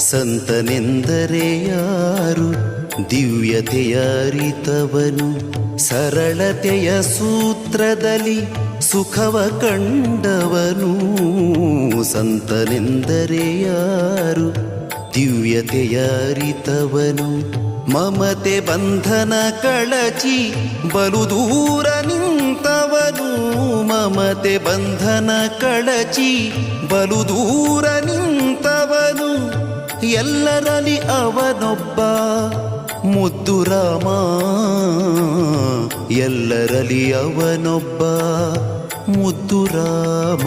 ಸಂತನೆಂದರೆ ಯಾರು? ದಿವ್ಯತೆಯ ಅರಿತವನು ಸರಳತೆಯ ಸೂತ್ರದಲ್ಲಿ ಸುಖವ ಕಂಡವನು. ಸಂತನೆಂದರೆ ಯಾರು? ದಿವ್ಯತೆಯ ಅರಿತವನು ಮಮತೆ ಬಂಧನ ಕಳಚಿ ಬಲು ದೂರ ನಿಂತವನು. ಮಮತೆ ಬಂಧನ ಕಳಚಿ ಬಲು ದೂರ ನಿಂತವನು ಎಲ್ಲರಲ್ಲಿ ಅವನೊಬ್ಬ ಮುದ್ದು ರಾಮ ಎಲ್ಲರಲ್ಲಿ ಅವನೊಬ್ಬ ಮುದ್ದು ರಾಮ